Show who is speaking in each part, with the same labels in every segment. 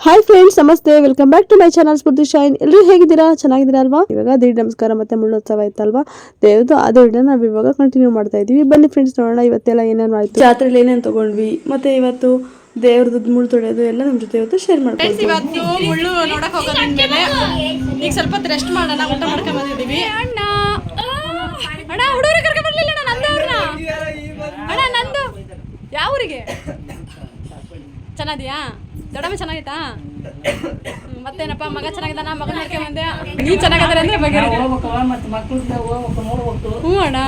Speaker 1: Hi friends ನಮಸ್ತೆ. Welcome back to my channel Spoorthi shine ಎಲ್ಲರೂ ಹೇಗಿದ್ದೀರಾ? ಚೆನ್ನಾಗಿದ್ದೀರಾ ಅಲ್ವಾ? ಇವಾಗ ದೀಡ್ ನಮಸ್ಕಾರ ಮತ್ತೆ ಮುಳ್ಳೋತ್ಸವ ಆಯ್ತಲ್ವಾ ದೇವ್ದು ಆ ವಿಡಿಯೋ ನಾವು ಇವಾಗ ಕಂಟಿನ್ಯೂ ಮಾಡ್ತಾ ಇದೀವಿ ಬನ್ನಿ ಫ್ರೆಂಡ್ಸ್ ನೋಡೋಣ ಇವತ್ತೆಲ್ಲ ಏನೇನು ಆಯ್ತು. ಜಾತ್ರೆಯಲ್ಲಿ ಏನೇನು ತಗೊಂಡ್ವಿ? ಮತ್ತೆ ಇವತ್ತು ದೇವ್ರದ್ದು ಮುಳ್ಳು ತೊಳೆಯೋದು ಎಲ್ಲ ನಮ್ಮ ಜೊತೆ ಇವತ್ತು ಶೇರ್ ಮಾಡ್ತೀವಿ
Speaker 2: ಇವತ್ತು ಮುಳ್ಳು ನೋಡಕ್ ಹೋಗೋದ್ಮೇಲೆ ಈಗ ಸ್ವಲ್ಪ ಹೊತ್ತು ರೆಸ್ಟ್ ಮಾಡೋಣ ಊಟ ಮಾಡ್ಕೊಂಡ್ ಅಣ್ಣ. ಅಣ್ಣ ಹುಡುಗರು ಕರ್ಕೊಂಡ್ ಬರ್ಲಿಲ್ಲ ಅಣ್ಣ ನಂದು ಅಣ್ಣ ನಂದು. ಯಾವ ಊರಿಗೆ? ಚೆನ್ನಾಗಿದ್ಯಾ? ದೊಡ್ಡಮ್ಮ ಚೆನ್ನಾಗಿತ್ತಾ ಹ್ಮ್, ಮತ್ತೇನಪ್ಪ? ಮಗ ಚೆನ್ನಾಗಿದ್ದಾನ? ಮಗನ ಹಾಕಿ ಬಂದೆ. ನೀ ಚೆನ್ನಾಗಿದ್ದಾರೆ ಅಂದ್ರೆ ಬಗ್ಗೆ ಹ್ಞೂ ಅಣ್ಣ.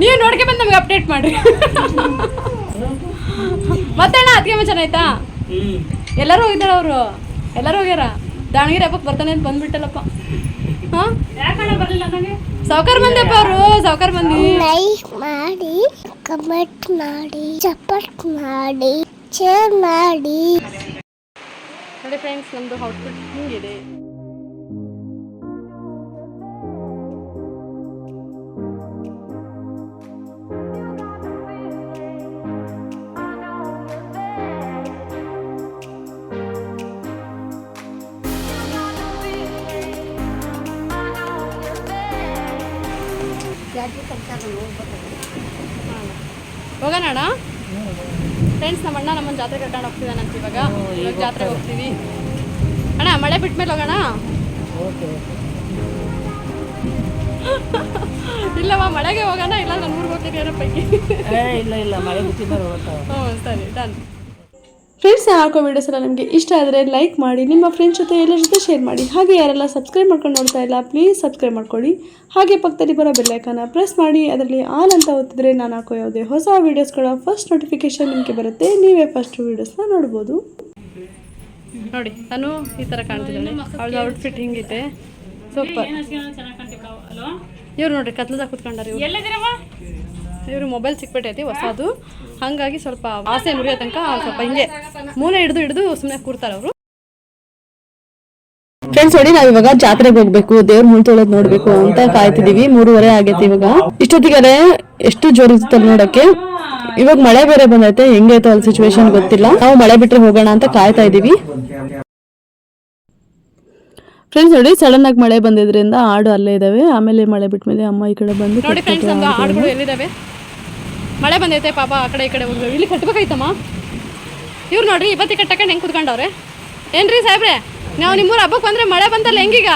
Speaker 2: ನೀವು ನೋಡ್ಕೊಂಡ್ ಬಂದು ನಮ್ಗೆ ಅಪ್ಡೇಟ್ ಮಾಡಿ ಮತ್ತೆ ಅಣ್ಣ ಅದಕ್ಕೆ ಚೆನ್ನಾಯ್ತಾ ಎಲ್ಲರೂ ಹೋಗಿದ್ದಾರೆ ಅವರು? ಎಲ್ಲರೂ ಹೋಗ್ಯಾರ? ದಾವಣಗೆರೆ ಹಬ್ಬಕ್ಕೆ ಬರ್ತಾನೆ ಅಂತ ಬಂದ್ಬಿಟ್ಟಲ್ಲಪ್ಪ. ಹಾಂ? ಸಾವ್ಕಾರ ಬಂದಪ್ಪ ಅವರು ಸೌಕರ್ ಬಂದಿ.
Speaker 3: ಲೈಕ್ ಮಾಡಿ ಕಮೆಂಟ್ ಮಾಡಿ ಸಪೋರ್ಟ್ ಮಾಡಿ ಶೇರ್ ಮಾಡಿ.
Speaker 2: ನೋಡಿ ಫ್ರೆಂಡ್ಸ್ ನಮ್ಮದು ಔಟ್ಫಿಟ್ ಹಿಂಗಿದೆ. ಹೋಗೋಣ ಫ್ರೆಂಡ್ಸ್ ನಮ್ಮ ಅಣ್ಣ ನಮ್ಮನ್ನ ಜಾತ್ರೆ ಕರ್ಕೊಂಡು ಹೋಗ್ತಿದ್ದಾನಂತ ಇವಾಗ. ಇವಾಗ ಜಾತ್ರೆಗೆ ಹೋಗ್ತೀವಿ. ಅಣ್ಣ ಮಳೆ ಬಿಟ್ಟ ಮೇಲೆ ಹೋಗೋಣ ಇಲ್ಲವಾ ಮಳೆಗೆ ಹೋಗೋಣ ಇಲ್ಲ ನಾನು ಊರಿಗೆ ಹೋಗ್ತೀನಿ ಅನ್ನೋ ಪೈಕಿ
Speaker 4: ಇಲ್ಲ ಇಲ್ಲ ಮಳೆ ಬಿಟ್ಟಿದ್ದಾರೆ
Speaker 2: ಹ್ಞೂ ಸರಿ ಡನ್.
Speaker 1: ಫ್ರೆಂಡ್ಸ್ ಹಾಕೋ ವೀಡಿಯೋಸ್ ಎಲ್ಲ ನಿಮಗೆ ಇಷ್ಟ ಆದರೆ ಲೈಕ್ ಮಾಡಿ ನಿಮ್ಮ ಫ್ರೆಂಡ್ಸ್ ಜೊತೆ ಎಲ್ಲರ ಜೊತೆ ಶೇರ್ ಮಾಡಿ. ಹಾಗೆ ಯಾರೆಲ್ಲ ಸಬ್ಸ್ಕ್ರೈಬ್ ಮಾಡ್ಕೊಂಡು ನೋಡ್ತಾ ಇಲ್ಲ ಪ್ಲೀಸ್ ಸಬ್ಸ್ಕ್ರೈಬ್ ಮಾಡ್ಕೊಳ್ಳಿ. ಹಾಗೆ ಪಕ್ಕದಲ್ಲಿ ಬರೋ ಬೆಲ್ಲೈಕನ್ನ ಪ್ರೆಸ್ ಮಾಡಿ ಅದರಲ್ಲಿ ಆಲ್ ಅಂತ ಓದಿದ್ರೆ ನಾನು ಹಾಕೋ ಯಾವುದೇ ಹೊಸ ವೀಡಿಯೋಸ್ಗಳ ಫಸ್ಟ್ ನೋಟಿಫಿಕೇಶನ್ ನಿಮಗೆ ಬರುತ್ತೆ. ನೀವೇ ಫಸ್ಟ್ ವೀಡಿಯೋಸ್ನ ನೋಡ್ಬೋದು.
Speaker 2: ನೋಡಿ ನಾನು ಈ ಥರ ಕಾಣ್ತಿದ್ದಾಳೆ ಅವಳ ಔಟ್ಫಿಟ್ ಹಿಂಗಿದೆ. ಸೂಪರ್ ಇವ್ರು ನೋಡ್ರಿ ಕತ್ಲದಾಗ ಕುತ್ಕೊಂಡಾರ ಇವ್ರು ಮೊಬೈಲ್ ಸಿಕ್ಬಿಟ್ಟೈತಿ ಹೊಸದು. ಹಂಗಾಗಿ ಸ್ವಲ್ಪ ಆಸೆ ಮುರಿಯೋ ತನಕ ಸ್ವಲ್ಪ ಹಿಂಗೆ ಮೂಲೆ ಹಿಡಿದು ಹಿಡಿದು ಸುಮ್ಮನೆ ಕೂರ್ತಾರೆ ಅವರು.
Speaker 1: ಫ್ರೆಂಡ್ಸ್ ನೋಡಿ ನಾವ್ ಇವಾಗ ಜಾತ್ರೆಗೆ ಹೋಗ್ಬೇಕು ದೇವ್ರ ಮುಳ್ ತೊಳೆದ್ ನೋಡ್ಬೇಕು ಅಂತ ಕಾಯ್ತಿದೀವಿ. ಮೂರುವರೆ ಆಗೈತಿ ಇವಾಗ. ಇಷ್ಟೊತ್ತಿಗೆ ಎಷ್ಟು ಜೋರ್ ಇರ್ತಾರೆ ನೋಡಕ್ಕೆ. ಇವಾಗ ಮಳೆ ಬೇರೆ ಬಂದೈತೆ ಹೆಂಗೈತೋ ಅಲ್ಲಿ ಸಿಚುವೇಶನ್ ಗೊತ್ತಿಲ್ಲ. ನಾವು ಮಳೆ ಬಿಟ್ರೆ ಹೋಗೋಣ ಅಂತ ಕಾಯ್ತಾ ಇದೀವಿ. ಫ್ರೆಂಡ್ಸ್ ನೋಡಿ ಸಡನ್ ಆಗಿ ಮಳೆ ಬಂದಿದ್ರಿಂದ ಆಡು ಅಲ್ಲೇ ಇದಾವೆ. ಆಮೇಲೆ ಮಳೆ ಬಿಟ್ಟ ಮೇಲೆ ಅಮ್ಮ ಈ ಕಡೆ ಬಂದು
Speaker 2: ನೋಡಿ ಫ್ರೆಂಡ್ಸ್ ನಮ್ದು ಹಾಡುಗಳು ಎಲ್ಲಿದ್ದಾವೆ ಮಳೆ ಬಂದೈತೆ ಪಾಪ ಆ ಕಡೆ ಈ ಕಡೆ ಹೋಗ್ಬೇಕು ಇಲ್ಲಿ ಕಟ್ಬೇಕಾಯ್ತಮ್ಮ? ಇವ್ರು ನೋಡ್ರಿ ಇವತ್ತಿ ಕಟ್ಟಕೊಂಡು ಹೆಂಗೆ ಕುತ್ಕೊಂಡವ್ರೆ? ಏನ್ರಿ ಸಾಹೇಬ್ರೆ ನಾವು ನಿಮ್ಮೂರು ಹಬ್ಬಕ್ಕೆ ಬಂದರೆ ಮಳೆ ಬಂದಲ್ಲ ಹೆಂಗೀಗ?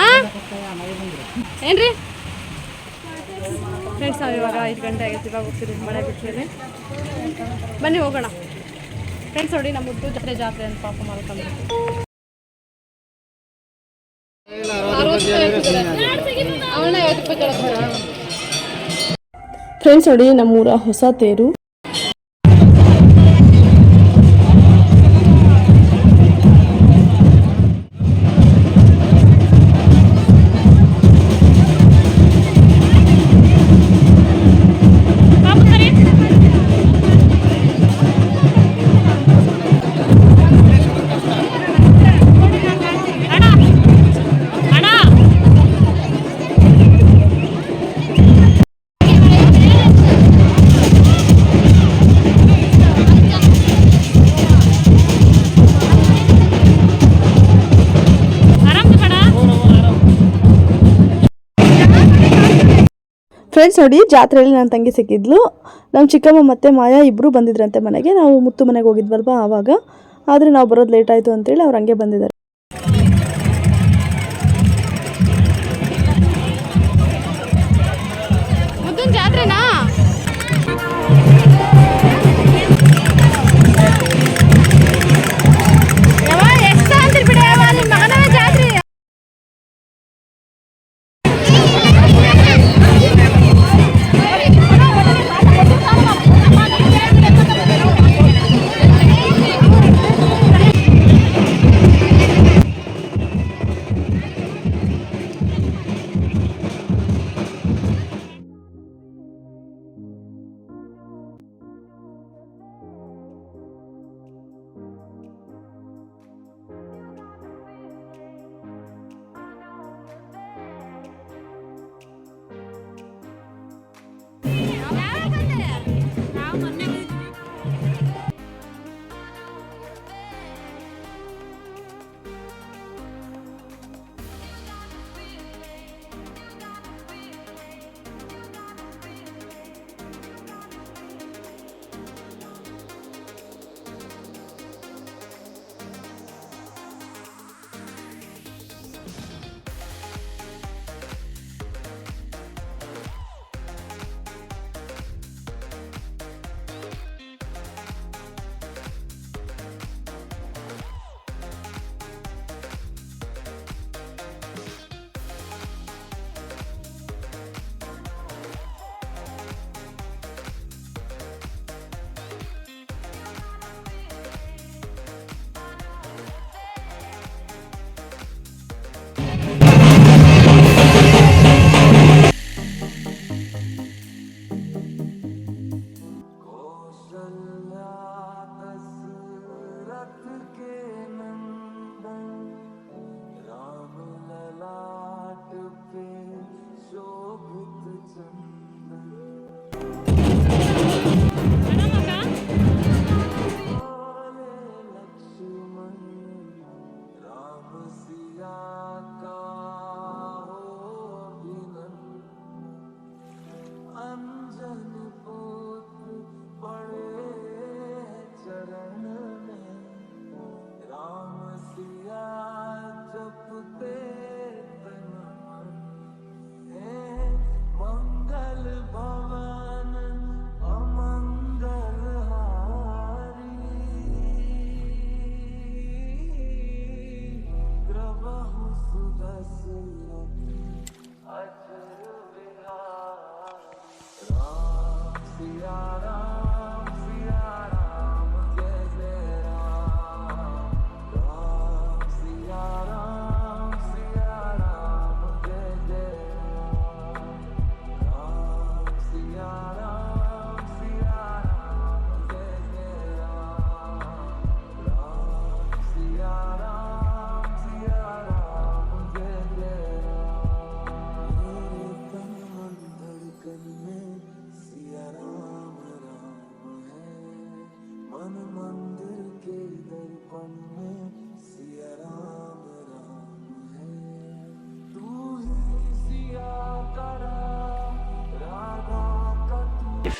Speaker 2: ಹಾಂ ಏನ್ರಿ? ಫ್ರೆಂಡ್ಸ್ ನಾವು ಇವಾಗ ಐದು ಗಂಟೆ ಆಗೈತೆ ಇವಾಗ ಹೋಗ್ತೀರಿ ಮಳೆ ಬಿಟ್ಟಿದೆ ಬನ್ನಿ ಹೋಗೋಣ. ಫ್ರೆಂಡ್ಸ್ ನೋಡಿ ನಮ್ಮ ಮುದ್ದು ಜಾತ್ರೆ ಜಾತ್ರೆ ಅಂತ ಪಾಪ ಮಾಡ್ಕೊಂಡು ಅವಳನ್ನ ಕೇಳಕ್ಕೆ
Speaker 1: ಫ್ರೆಂಡ್ಸ್ ನೋಡಿ ನಮ್ಮೂರ ಹೊಸ ತೇರು. ಫ್ರೆಂಡ್ಸ್ ನೋಡಿ, ಜಾತ್ರೆಯಲ್ಲಿ ನನ್ನ ತಂಗಿ ಸಿಕ್ಕಿದ್ಲು. ನಮ್ಮ ಚಿಕ್ಕಮ್ಮ ಮತ್ತೆ ಮಾಯಾ ಇಬ್ಬರು ಬಂದಿದ್ರಂತೆ ಮನೆಗೆ. ನಾವು ಮುತ್ತು ಮನೆಗೆ ಹೋಗಿದ್ವಲ್ವಾ ಆವಾಗ. ಆದರೆ ನಾವು ಬರೋದು ಲೇಟ್ ಆಯಿತು ಅಂತೇಳಿ ಅವ್ರು ಹಂಗೆ ಬಂದಿದ್ದಾರೆ.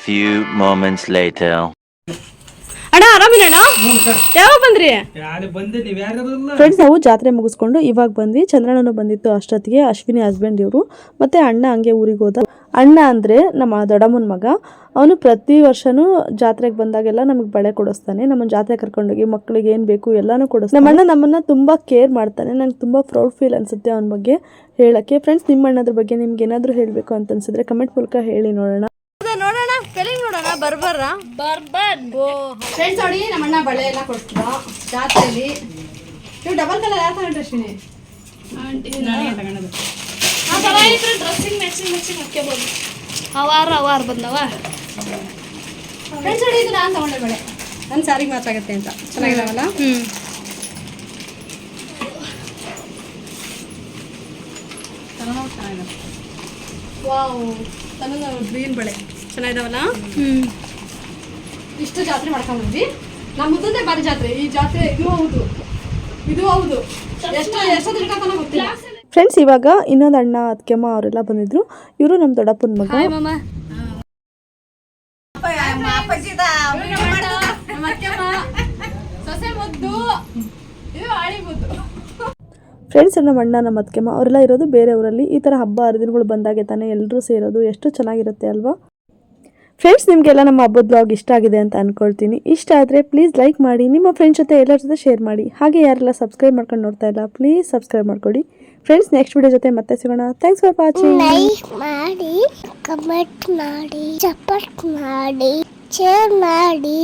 Speaker 5: Few moments later.
Speaker 2: ಅಣ್ಣ ಆರಾಮಿಲ್ಲ ಅಣ್ಣ? ಯಾವಾಗ ಬಂದ್ರಿ?
Speaker 4: ಯಾರು ಬಂದೆ ನೀವು ಯಾರಲ್ಲ
Speaker 1: ಫ್ರೆಂಡ್ಸ್ ನಾವು ಜಾತ್ರೆ ಮುಗಿಸ್ಕೊಂಡು ಇವಾಗ ಬಂದ್ವಿ. ಚಂದ್ರಣ್ಣನು ಬಂದಿತ್ತು ಅಷ್ಟೊತ್ತಿಗೆ ಅಶ್ವಿನಿ ಹಸ್ಬೆಂಡ್ ಇವರು. ಮತ್ತೆ ಅಣ್ಣ ಹಂಗೆ ಊರಿಗೆ ಹೋದ. ಅಣ್ಣ ಅಂದ್ರೆ ನಮ್ಮ ದೊಡ್ಡಮ್ಮನ ಮಗ. ಅವನು ಪ್ರತಿ ವರ್ಷನೂ ಜಾತ್ರೆಗೆ ಬಂದಾಗೆಲ್ಲ ನಮಗೆ ಬಳೆ ಕೊಡಿಸ್ತಾನೆ. ನಮ್ಮ ಜಾತ್ರೆ ಕರ್ಕೊಂಡೋಗಿ ಮಕ್ಕಳಿಗೆ ಏನು ಬೇಕು ಎಲ್ಲಾನು ಕೊಡಿಸ್ತಾನೆ. ನಮ್ಮ ಅಣ್ಣ ನಮ್ಮನ್ನ ತುಂಬಾ ಕೇರ್ ಮಾಡ್ತಾನೆ. ನಂಗೆ ತುಂಬಾ ಪ್ರೌಡ್ ಫೀಲ್ ಅನ್ಸುತ್ತೆ ಅವನ ಬಗ್ಗೆ ಹೇಳಕ್ಕೆ. ಫ್ರೆಂಡ್ಸ್ ನಿಮ್ಮ ಅಣ್ಣದ್ರ ಬಗ್ಗೆ ನಿಮ್ಗೆ ಏನಾದರೂ ಹೇಳಬೇಕು ಅಂತ ಅನ್ಸಿದ್ರೆ ಕಮೆಂಟ್ ಮೂಲಕ ಹೇಳಿ ನೋಡೋಣ.
Speaker 2: ನೋಡೋಣ ಫಿಲಿಂಗ್ ನೋಡೋಣ ಬರ್ಬರ್ರ? ಬರ್ಬರ್. ಫ್ರೆಂಡ್ಸ್ ನೋಡಿ ನಮ್ಮ ಅಣ್ಣ ಬಳೆ ಎಲ್ಲ ಕೊಡ್ತಿದ್ದ ಜಾತ್ರೆಯಲ್ಲಿ ನೀವು ಡಬಲ್ ಕಲರ್ ಯಾವ ತಗೊಂಡ್ರೆ ಅಶ್ವಿನಿ
Speaker 3: ಡ್ರೆಸ್ಸಿಂಗ್ ಮ್ಯಾಚಿಂಗ್ ಮ್ಯಾಚಿಂಗ್ ಹಾಕ್ಕೋಬೋದು
Speaker 2: ಅವಾರ ಅವಾರ ಬಂದವ? ಫ್ರೆಂಡ್ಸ್ ನೋಡಿ ಇದು ನಾನು ತಗೊಂಡೆ ಬಳೆ. ನನ್ನ ಸ್ಯಾರಿಗೆ ಮಾತ್ರ ಆಗುತ್ತೆ ಅಂತ. ಚೆನ್ನಾಗಿದಾವಲ್ಲ? ಹ್ಞೂ ವಾವ್. ತನ್ನ ಗ್ರೀನ್ ಬಳೆ. ಚೆನ್ನಾಗಿದಾವಲ್ಲ? ಇಷ್ಟು ಜಾತ್ರೆ ಮಾಡ್ಕೊಂಡ್ವಿ ನಮ್ಮ ಮುದ್ದೆ ಬಾರಿ ಜಾತ್ರೆ ಈ ಜಾತ್ರೆ ಇದು ಹೌದು. ಇದು ಹೌದು. ಎಷ್ಟು ಎಷ್ಟು ತಿಳ್ಕೊತಾನ ಗೊತ್ತಿಲ್ಲ.
Speaker 1: ಫ್ರೆಂಡ್ಸ್ ಇವಾಗ ಇನ್ನೊಂದು ಅಣ್ಣ ಅದಕ್ಕೆಮ್ಮ ಅವರೆಲ್ಲ ಬಂದಿದ್ರು. ಇವರು ನಮ್ಮ ದೊಡ್ಡಪ್ಪನ ಮಗ.
Speaker 2: ಹಾಯ್ ಮಾಮ. ಸೊಸೆ ಮುದ್ದು. ಇದು ಆಳಿ ಮುದ್ದು.
Speaker 1: ಫ್ರೆಂಡ್ಸ್ ನಮ್ಮ ಅಣ್ಣ ನಮ್ಮ ಅದಕ್ಕೆಮ್ಮ ಅವರೆಲ್ಲ ಇರೋದು ಬೇರೆ ಊರಲ್ಲಿ. ಈ ತರ ಹಬ್ಬ ಹರಿದಿನಗಳು ಬಂದಾಗೆ ತಾನೇ ಎಲ್ಲರೂ ಸೇರೋದು. ಎಷ್ಟು ಚೆನ್ನಾಗಿರುತ್ತೆ ಅಲ್ವಾ? ಫ್ರೆಂಡ್ಸ್ ನಿಮಗೆಲ್ಲ ನಮ್ಮ ಹಬ್ಬದ ಬ್ಲಾಗ್ ಇಷ್ಟ ಆಗಿದೆ ಅಂತ ಅನ್ಕೊಳ್ತೀನಿ. ಇಷ್ಟ ಆದರೆ ಪ್ಲೀಸ್ ಲೈಕ್ ಮಾಡಿ, ನಿಮ್ಮ ಫ್ರೆಂಡ್ಸ್ ಜೊತೆ ಎಲ್ಲರ ಜೊತೆ ಶೇರ್ ಮಾಡಿ. ಹಾಗೆ ಯಾರೆಲ್ಲ ಸಬ್ಸ್ಕ್ರೈಬ್ ಮಾಡ್ಕೊಂಡು ನೋಡ್ತಾ ಇಲ್ಲ ಪ್ಲೀಸ್ ಸಬ್ಸ್ಕ್ರೈಬ್ ಮಾಡ್ಕೊಡಿ. ಫ್ರೆಂಡ್ಸ್ ನೆಕ್ಸ್ಟ್ ವಿಡಿಯೋ ಜೊತೆ ಮತ್ತೆ ಸಿಗೋಣ. ಥ್ಯಾಂಕ್ಸ್ ಫಾರ್ ವಾಚಿಂಗ್
Speaker 3: ಲೈಕ್ ಮಾಡಿ ಕಮೆಂಟ್ ಮಾಡಿ ಸಪೋರ್ಟ್ ಮಾಡಿ ಶೇರ್ ಮಾಡಿ.